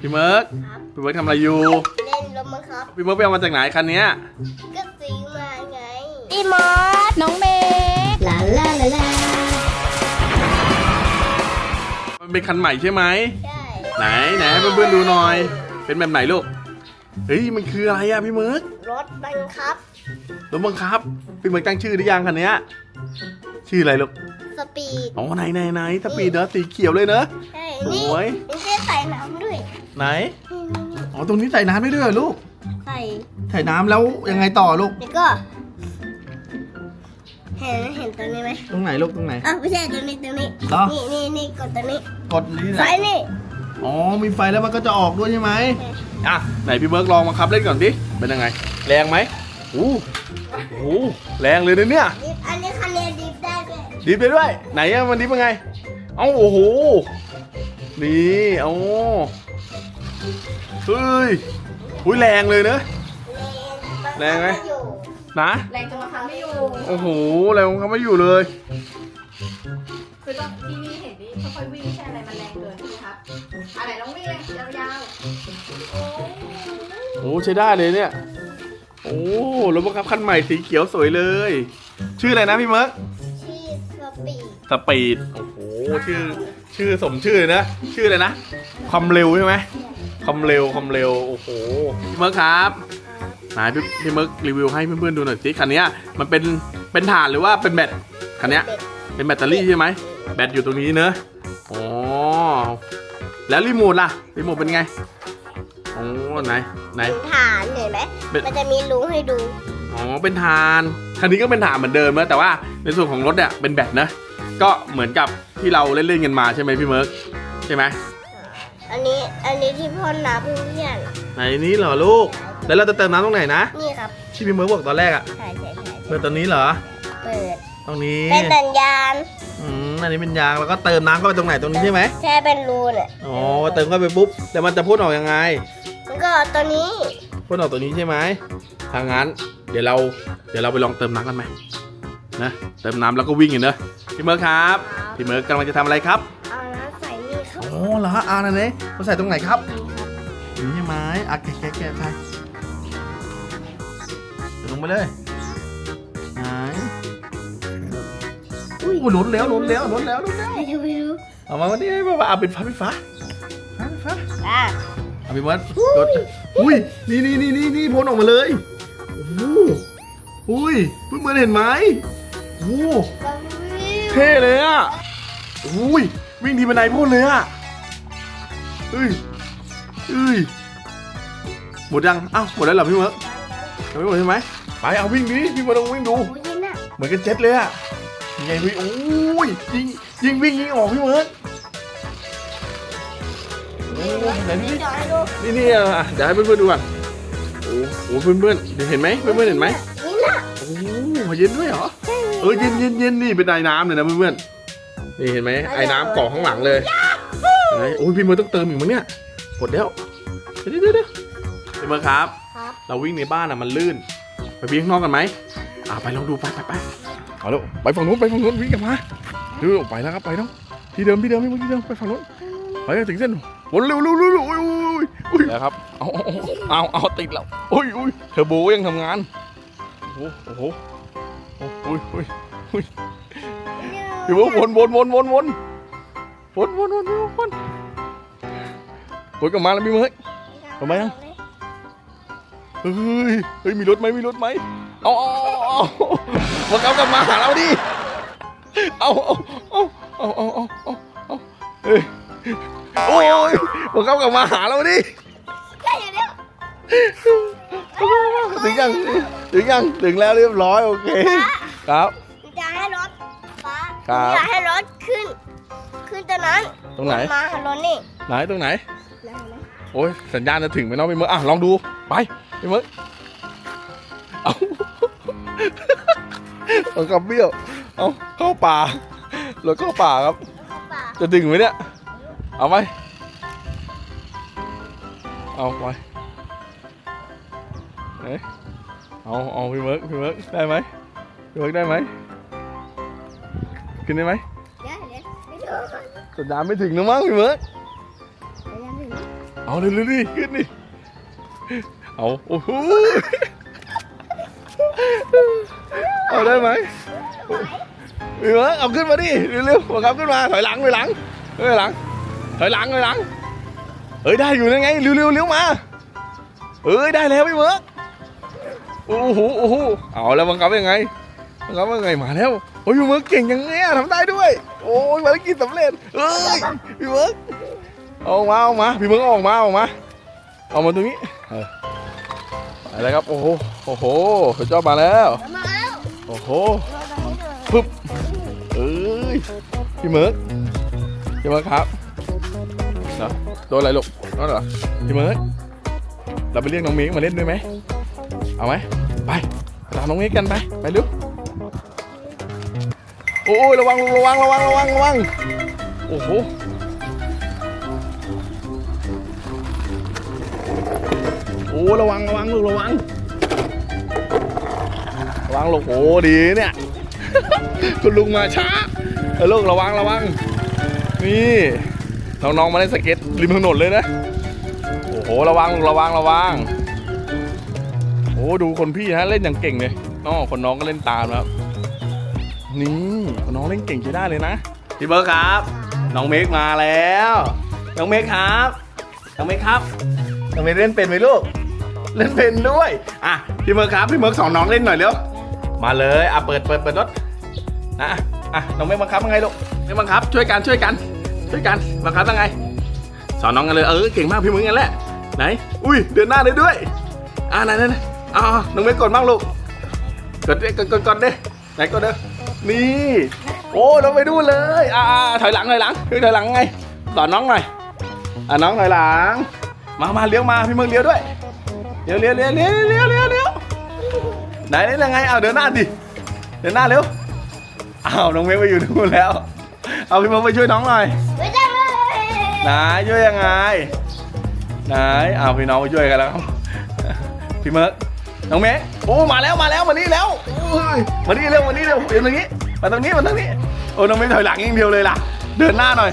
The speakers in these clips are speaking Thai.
พี่เมิร์กครับพี่เมิร์กทำอะไรอยู่ เล่นรถมั้งครับพี่เมิร์กไปเอามาจากไหนคันเนี้ยก็ซื้อมาไงพี่มอสน้องเมกลาลาลาลามันเป็นคันใหม่ใช่ไหม ใช่ไหนไหนให้เพื่อนๆดูหน่อย เป็นแบบไหนลูก เฮ้ยมันคืออะไรอะพี่เมิร์กรถบังคับรถบังคับ พี่เมิร์กตั้งชื่อหรือยังคันเนี้ย ชื่ออะไรลูก สปีดอ๋อไหนไหนไหนสปีดเนอะสีเขียวเลยเนอะ ใช่โอ้นี่ยนี่จะใส่น้ำด้วยไหนนี่นี่นี่อ๋อตรงนี้ใส่น้ำได้ด้วยเหรอลูกใส่ใส่น้ำแล้วยังไงต่อลูกแล้วก็ เห็นเห็นตัวนี้ไหมตรงไหนลูกตรงไหนอะไม่ใช่ตัวนี้ตัวนี้เหรอ นี่นี่นี่กดตัวนี้กดนี่ไฟนะนี่อ๋อมีไฟแล้วมันก็จะออกด้วยใช่ไหมอะไหนพี่เบิร์กลองมาขับเล่นก่อนดิเป็นยังไง แรงไหมอู้โอ้โหแรงเลยนะเนี่ยดิฟอันนี้คันนี้ดิฟได้ ด้วยดิฟไปด้วย ไหนอะมันดิฟยังไง เอ้าโอ้โห นี่โอ้เฮ้ยอุ้ยแรงเลยเนอะแรงไหมอยู่นะแรงจนมาทำไม่อยู่โอ้โหแรงเขาไม่อยู่เลยคือตอนที่นี่เห็นนี่ค่อยๆวิ่งไม่ใช่อะไรมันแรงเกินใช่ไหมครับอะไรน้องวิ่งเลยยาวโอ้ใช้ได้เลยเนี่ยโอ้รถบังคับคันใหม่สีเขียวสวยเลย ชื่ออะไรนะพี่เมิร์กที่ส ปีดสปีดโอ้โหชื่อชื่อสมชื่อเลยนะ ชื่ออะไรนะ ความเร็วใช่ไหมความเร็วความเร็วโอ้โหพี่เมิร์กครับไหนพี่พี่เมิร์กรีวิวให้เพื่อนๆดูหน่อยสิคันเนี้ยมันเป็นเป็นถ่านหรือว่าเป็นแบตคันเนี้ยเป็ดเป็นแบตเตอรี่ใช่ไหมแบตอยู่ตรงนี้เนอะอ๋อแล้วรีโมทล่ะรีโมทเป็นไงโอ้ไหนไหน เป็นฐานเห็นไหมเป็น มันจะมีรูให้ดู อ๋อเป็นทานคันนี้ก็เป็นทานเหมือนเดิมนะแต่ว่าในส่วนของรถเนี่ยเป็นแบตนะ ก็เหมือนกับที่เราเล่นๆกันมาใช่ไหมพี่เมิร์กใช่ไหมอันนี้อันนี้ที่พ่นน้ำเพื่อนไหนนี้เหรอลูก แล้วเราจะเติมน้ำตรงไหนนะๆนี่ครับที่พี่เมิร์กบอกตอนแรกอะใช่ใช่ใช่เปิดตรงนี้เหรอเปิดตรงนี้เป็นสัญญาณอืมอันนี้เป็นยางแล้วก็เติมน้ำเข้าไปตรงไหนตรงนี้ใช่ไหมแค่เป็นรูเนี่ยอ๋อเติมเข้าไปปุ๊บแล้วมันจะพ่นออกยังไงมันก็ตัวนี้พ่นออกตัวนี้ใช่ไหมทางนั้น เดี๋ยวเราเดี๋ยวเราไปลองเติมน้ำกันไหมนะเติมน้ำแล้วก็วิ่งกันเนอะพี่เมิร์กครับ พี่เมิร์กกำลังจะทำอะไรครับเอาน้ำใส่นี่ครับอ๋อเหรออ่านั่นเองเราใส่ตรงไหนครับนี่ใช่ไหมอะแกะแกะแกะใส่ใส่ลงไปเลยไหนอุ้ยล้นแล้วล้นแล้วล้นแล้วล้นแล้วไม่รู้ไม่รู้เอามาวันนี้ให้ป้าเอาปิดฟ้าปิดฟ้าฟ้าปิดฟ้าอะเอาไปวัดกดอุ้ยนี่นี่นี่นี่นี่พ่นออกมาเลยโอ้โหอุ้ยเพิ่งมาเห็นไหมโอ้โหบังวิวเท่เลยอะอุ้ยวิ่งทีบันไดพ่นเลยอะเฮ้ยเฮ้ยหมดยังอ้าวหมดแล้วเหรอพี่เมิร์กยังไม่หมดใช่ไหมไปเอาวิ่งดิพี่เมิร์กลองวิ่งดูโอ้ยนี่น่ะเหมือนกันเจ็ตเลยอะยังไงวิ่งโอ้ยยิงยิงวิ่งยิงออกพี่เมิร์กโอ้ไหนดูดิจอให้ดูนี่นี่อะเดี๋ยวให้เพื่อนๆดูก่อน โอ้โหเพื่อนๆเดี๋ยวเห็นไหมเพื่อนๆเห็นไหมนี่น่ะโอ้โหเย็นด้วยเหรอเออเย็นเย็นเย็นนี่เป็นไอ้น้ำเลยนะเพื่อนๆนี่เห็นไหมไอ้น้ำเกาะข้างหลังเลยไหนโอ้ยพี่เมิร์กต้องเติมอีกมั้งเนี่ยกดแล้วเดี๋ยวเดี๋ยวเดี๋ยวพี่เมิร์กครับครับ เราวิ่งในบ้านอะมันลื่น ไปวิ่งข้างนอกกันไหมอ่าไปลองดูไปไปไปเอาแล้วไปฝั่งนู้นไปฝั่งนู้นวิ่งกันมาเร็วไปแล้วครับไปแล้วที่เดิมที่เดิมไม่ที่เดิมไปฝั่งนู้นไปถึงเส้นวนเร็วเร็วเร็วเร็วอุ้ยอุ้ยอุ้ย แล้วครับ เอาเอาเอาติดแล้วอุ้ยอุ้ยเทอร์โบยังทำงาน โอ้โหโอ้โหโอ้โหอุ้ยอุ้ยอุ้ยพี่ว่าวนวนวนวนวนวนวนวนวนวนวนกลับมาแล้วพี่เมย์ทำไมอะเฮ้ยเฮ้ยมีรถไหมมีรถไหมเอาเอาเอามาเอากลับมาหาเราดิเอาเอาเอาเอาเอาเอาเอาเฮ้ยโอ้ยมาเอากลับมาหาเราดิ ถึงยังถึงยังถึงแล้วเรียบร้อยโอเค ครับ จะให้รถฟ้าครับ จะให้รถขึ้น ขึ้นตรงนั้นตรงไหน มาหารถนี่ไหนตรงไหนนะนะโอ้ยสัญญาณจะถึงไหมเน้องพี่เมื่ออะลองดูไปพี่เมื่อเอาเอากลับเบี้ยวเอาเข้าป่ารถเข้าป่าครับเข้าป่าจะดึงไหมเนี่ย เอาไหมเอาไป เอ๊ะเอาเอาพี่เมิร์กพี่เมิร์กได้ไหมพี่เมิร์กได้ไหมขึ้นได้ไหมเดี๋ยวเดี๋ยวไปดูก่อนสัญญาณไม่ถึงนะมั้งพี่เมิร์กไปยังถึงเอาเร็วๆดิขึ้นดิเอาโอ้โหเอาได้ไหมพี่เมิร์กเอาขึ้นมาดิเร็วๆบังคับขึ้นมาถอยหลังถอยหลังถอยหลังถอยหลังถอยหลังเอ้ยได้อยู่นั่นไงเร็วๆเร็วมาเอ้ยได้แล้วพี่เมิร์ก โอ้โหโอ้โหเอาแล้วบังคับยังไงบังคับยังไงมาแล้วโอ้ยพี่เมิร์กเก่งอย่างเงี้ยทำได้ด้วย โอ้ยภารกิจสำเร็จเอ้ยพี่เมิร์กเอาออกมาเอาออกมาพี่เมึงเอาออกมาเอาออกมาเอามาตรงนี้เอออะไรครับโอ้โหโอ้โหสุดยอดมาแล้วมาแล้วโอ้โหเราจะให้ดูปึ๊บเอ้ยพี่เมิร์กพี่เมิร์กครับเนาะโดนอะไรลูกนั่นเหรอพี่เมิร์กเราไปเรียกน้องเมฆมาเล่นด้วยไหม เอาไหมไปตามน้องเมฆกันไปไปเร็วโอ้ยระวังระวังระวังระวังระวังโอ้โหโอ้ระวังระวังลูกระวังระวังลูกโอ้ดีเนี่ยคุณลุงมาช้าเออลูกระวังระวัง นี่น้องๆมาเล่นสเก็ตริมถนนเลยนะโอ้โหระวังลูกระวังระวัง อ้ดูคนพี่ฮะเล่นอย่างเก่งเลยน้องคนน้องก็เล่นตามนะครับนี่คนน้องเล่นเก่งใช้ได้เลยนะพี่เบิร์ดครับ น้องเมฆมาแล้ว น้องเมฆครับน้องเมฆครับน้องเมย์เล่นเป็นไหมลูกเล่นเป็นด้วยอะพี่เมิร์กครับพี่เมิร์กสอนน้องเล่นหน่อยเร็วมาเลยอะเปิดเปิดเปิดรถนะอะน้องเมย์บังคับยังไงลูกเมย์บังคับ ช่วยกันช่วยกัน ช่วยกันบังคับยังไง สอนน้องกันเลยเออเก่งมากพี่เมิร์กกันแหละไหน อุ้ยเดินหน้าได้ด้วย อะไหนไหน อ่าน้องเมย์กดบ้างลูกกดดิกดกดกดดิไหนกดเด้อนี่ โอ้น้องไปดูเลย อ่าอ่าถอยหลังถอยหลังเฮ้ยถอยหลังไงสอนน้องหน่อยอะน้องถอยหลัง มามาเลี้ยวมาพี่เมืองเลี้ยวด้วยเลี้ยวเลี้ยวเลี้ยวเลี้ยวเลี้ยวเลี้ยวเลี้ยวไหนนี่ยังไงเอาเดินหน้าดิเดินหน้าเร็วอ้าวน้องเมฆไปอยู่นู่นแล้ว เอาพี่เมืองไปช่วยน้องหน่อยไม่ได้เลยไหนช่วยยังไงไหนเอาพี่น้องไปช่วยกันแล้วครับพี่เมิร์ก น้องเมฆโอ้มาแล้วมาแล้วมานี่แล้วอุ้ยมานี่เร็วมานี่เร็วเดี๋ยวตรงนี้มาตรงนี้มาตรงนี้โอ้น้องเมฆถอยหลังอย่างเดียวเลยล่ะ เดินหน้าหน่อย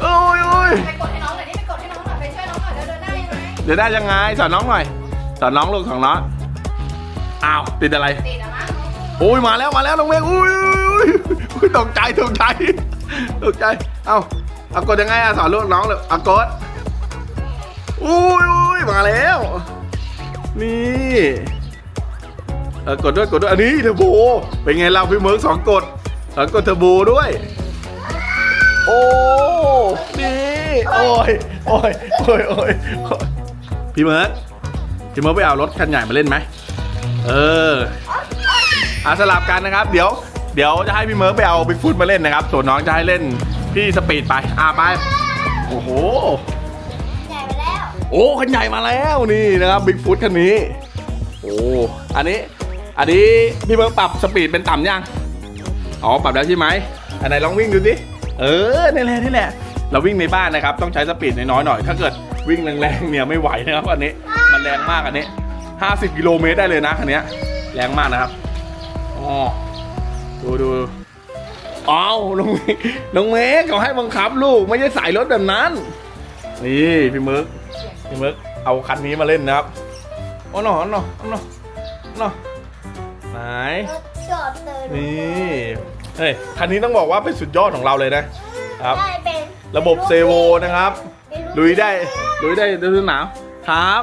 โอ้ยโอ้ยไปกดให้น้องหน่อยดิไปกดให้น้องหน่อยไปช่วยน้องหน่อยเดินได้ยังไงเดี๋ยวได้ยังไงสอนน้องหน่อยสอนน้องลูกของน้องอ้าวติดอะไรติดอะมั้งโอ้ยมาแล้วมาแล้วน้องเมฆอุ้ยอุ้ยอุ้ยตกใจตกใจตกใจเอ้าเอากดยังไงอะสอนลูกน้องเลยเอากดอุ้ยอุ้ยมาแล้วนี่เออกดด้วยกดด้วยอันนี้เทอร์โบเป็นไงเราพี่เมิร์กสองกดแล้วกดเทอร์โบด้วย โอ้นี่โอ้ยโอ้ยโอ้ยโอ้ยโอ้ยพี่เมิร์กพี่เมิร์กไปเอารถคันใหญ่มาเล่นไหมเอออาสลับกันนะครับ เดี๋ยว เดี๋ยวจะให้พี่เมิร์กไปเอาบิ๊กฟุตมาเล่นนะครับส่วนน้องจะให้เล่นพี่สปีดไปอ่าไปโอ้โหใหญ่ไปแล้ว โอ้คันใหญ่มาแล้วนี่นะครับบิ๊กฟุตคันนี้ โอ้ อันนี้ อันนี้พี่เบิร์กปรับสปีดเป็นต่ำยัง อ๋อปรับแล้วใช่ไหม อันไหนลองวิ่งดูสิ เออนี่แหละนี่แหละ เราวิ่งในบ้านนะครับ ต้องใช้สปีดน้อยๆหน่อย ถ้าเกิดวิ่งแรงๆเนี่ยไม่ไหวนะครับอันนี้ มันแรงมากอันนี้ 50 กิโลเมตรได้เลยนะคันเนี้ย แรงมากนะครับ อ๋อ ดูดูอ้าวน้องเมฆน้องเมฆเขาให้บังคับลูก ไม่ใช่สายรถแบบนั้น นี่พี่เมิร์กพี่เมิร์กเอาคันนี้มาเล่นนะครับโอ้หนอหนอหนอหนอ ไหนรถจอดเลยนี่เฮ้ยคันนี้ต้องบอกว่าเป็นสุดยอดของเราเลยนะ ครับ ได้เป็นระบบเซโวนะครับ เป็นรูปลุยได้ลุยได้ดูหนาวครับ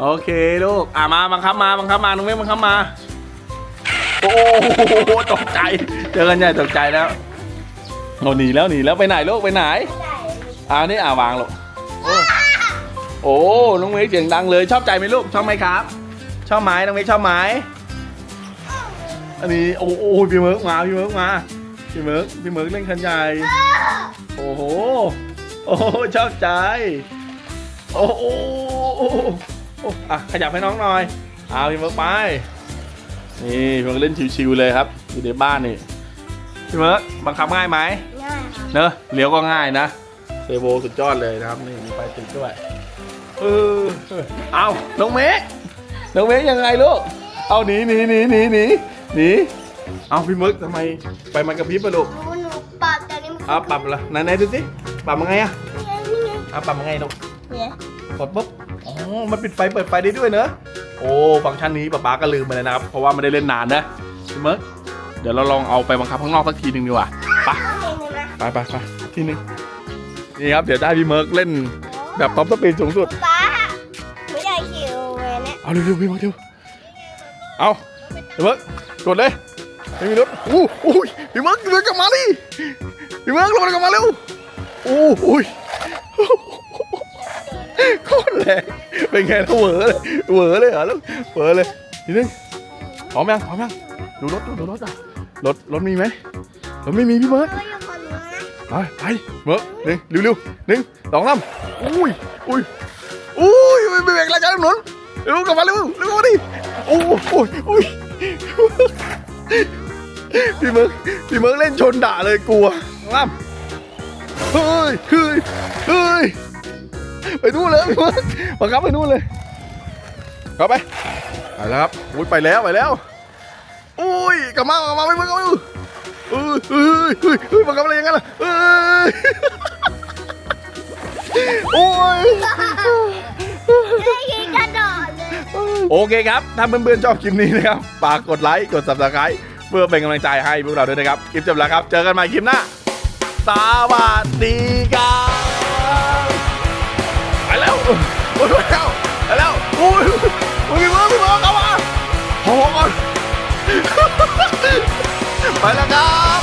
โอเคลูกอะมาบังคับมาบังคับมาน้องเมฆบังคับมา โอ้โหตกใจ เจอกันใหญ่ตกใจแล้วโอ้หนีแล้วหนีแล้วไปไหนลูกไปไหนได้อ่านี่อ่าวางลูกโอ้โอ้น้องเมฆเสียงดังเลย ชอบใจไหมลูกชอบไหมครับ ชอบไหมน้องเมฆชอบไหม อันนี้โอ้โหพี่เมิร์กมาพี่เมิร์กมาพี่เมิร์กพี่เมิร์กเล่นคันใหญ่โอ้โหโอ้โหชอบใจโอ้โหโอ้โหอะขยับให้น้องหน่อยเอาพี่เมิร์กไปนี่พี่เมิร์กเล่นชิวๆเลยครับอยู่ในบ้านนี่พี่เมิร์กบังคับง่ายไหมง่ายครับเนอะเลี้ยวก็ง่ายนะเซโบสุดยอดเลยนะครับนี่มีไฟติดด้วยเออเอาน้องเมฆน้องเมฆยังไงลูก เอาหนีหนีหนีหนีหนีหนีเอาพี่มึกทำไมไปมันกระพริบไปลูกหนูหนูปรับแต่นี้มันอะปรับละไหนไหนดูสิปรับยังไงอะนี่ไงอะปรับยังไงลูกเนี่ยกดปุ๊บอ๋อมันปิดไฟเปิดไฟได้ด้วยเนอะโอ้ฟังก์ชันนี้ป๊าป๊าก็ลืมไปเลยนะครับเพราะว่าไม่ได้เล่นนานนะพี่เมิร์กเดี๋ยวเราลองเอาไปบังคับข้างนอกสักทีหนึ่งดีกว่าไปเห็นไหมไปไปไปทีหนึงนี่ครับเดี๋ยวได้พี่เมิร์กเล่นแบบท็อปสปีดสูงสุดป้าไม่ได้คิวเลยเนี่ยเอาเร็วๆพี่เมิร์กเร็ว เอาพี่เมิร์กกดเลยไม่มีรถอู้อู้ยพี่เมิร์กพี่เมิร์กกลับมาดิพี่เมิร์กลงมากลับมาเร็วอู้อุ้ยโคตรแรงเป็นไงแล้วเหวอเลยเหวอเลยเหรอแล้วเหวอเลยทีนึงพร้อมยังพร้อมยังดูรถดูรถอะรถรถมีไหมรถไม่มีพี่เมิร์กก็อไปไปเมื่อหนึ่งเร็วๆหนึ่งสองสามอุ้ยอุ้ยอุ้ยอุ้ยเบรกแล้วกันถนนเร็วกลับมาเร็วเร็วมาดิ โอ้โอ้ยอุ้ยพี่เมิร์กพี่เมิร์กเล่นชนด่าเลยกลัวล่ำเฮ้ยเฮ้ยเฮ้ยไปนู่นเลยพี่เมิร์กบังคับไปนู่นเลยเข้าไปไปแล้วครับอุ้ยไปแล้วไปแล้วอุ้ยกลับมากลับมาไม่เมิร์กกลับมาดูเอ้ยเอ้ยเอ้ยเอ้ยมันทำอะไรอย่างนั้นล่ะเอ้ยโอ้ยไม่คิดกระโดด โอเคครับ ถ้าเพื่อนๆชอบคลิปนี้นะครับฝากกดไลค์กด subscribe เพื่อเป็นกำลังใจให้พวกเราด้วยนะครับ คลิปจบแล้วครับ เจอกันใหม่คลิปหน้า สวัสดีครับไปแล้วไปแล้วไปแล้วโอ้ยโอ้ยพี่เบิร์ดพี่เบิร์ดเข้ามาพอก่อนไปแล้วครับ